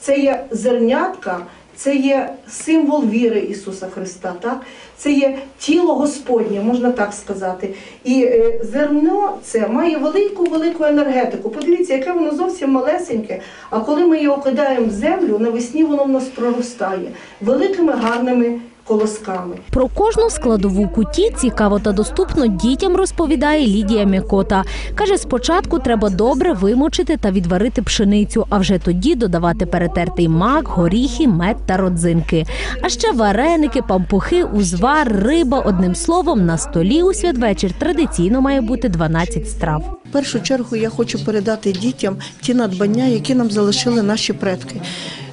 Це є зернятка, це є символ віри Ісуса Христа, так? це є тіло Господнє, можна так сказати. І е, зерно це має велику велику енергетику. Подивіться, яке воно зовсім малесеньке. А коли ми його кидаємо в землю, навесні воно в нас проростає великими гарними колосками. Про кожну складову куті цікаво та доступно дітям розповідає Лідія Мякота. Каже, спочатку треба добре вимочити та відварити пшеницю, а вже тоді додавати перетертий мак, горіхи, мед та родзинки. А ще вареники, пампухи, узвар, риба. Одним словом, на столі у святвечір традиційно має бути 12 страв. В першу чергу я хочу передати дітям ті надбання, які нам залишили наші предки.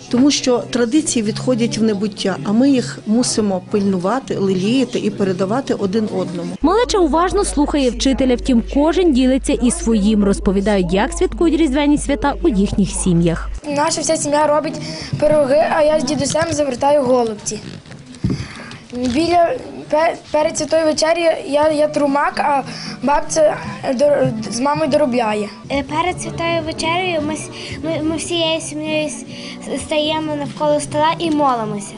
Тому що традиції відходять в небуття, а ми їх мусимо пильнувати, леліяти і передавати один одному. Малеча уважно слухає вчителя, втім кожен ділиться і своїм, розповідають, як святкують різдвяні свята у їхніх сім'ях. Наша вся сім'я робить пироги, а я з дідусем завертаю голубці. Біля пе- перед святою вечері я, я трумак, а бабця до- з мамою доробляє. Е, Перед святою вечерею ми, ми, ми всією сім'єю стаємо навколо стола і молимося.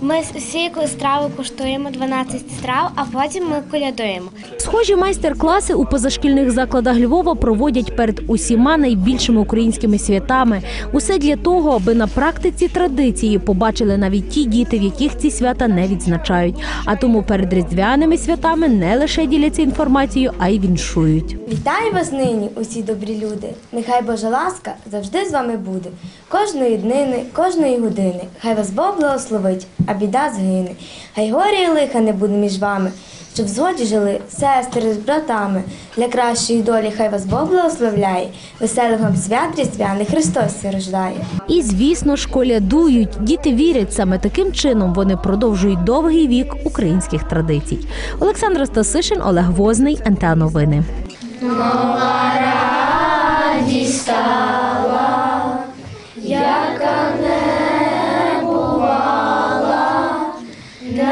Ми с- всі страви куштуємо 12 страв, а потім ми колядуємо. Схожі майстер-класи у позашкільних закладах Львова проводять перед усіма найбільшими українськими святами. Усе для того, аби на практиці традиції побачили навіть ті діти, в яких ці свята не відзначають. А тому перед різдвяними святами не лише діляться інформацією, а й віншують. Вітаю вас нині, усі добрі люди. Нехай Божа ласка завжди з вами буде. Кожної днини, кожної години. Хай вас Бог благословить, а біда згине. Хай горі і лиха не буде між вами. Щоб в згоді жили сестри з братами. Для кращої долі хай вас Бог благословляє. Веселих вам свят різдвяний Христос ся рождає. І звісно ж колядують. Діти вірять саме таким чином. Вони продовжують довгий вік українських традицій. Олександра Стасишин, Олег Возний, НТА Новини.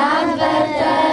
Advent.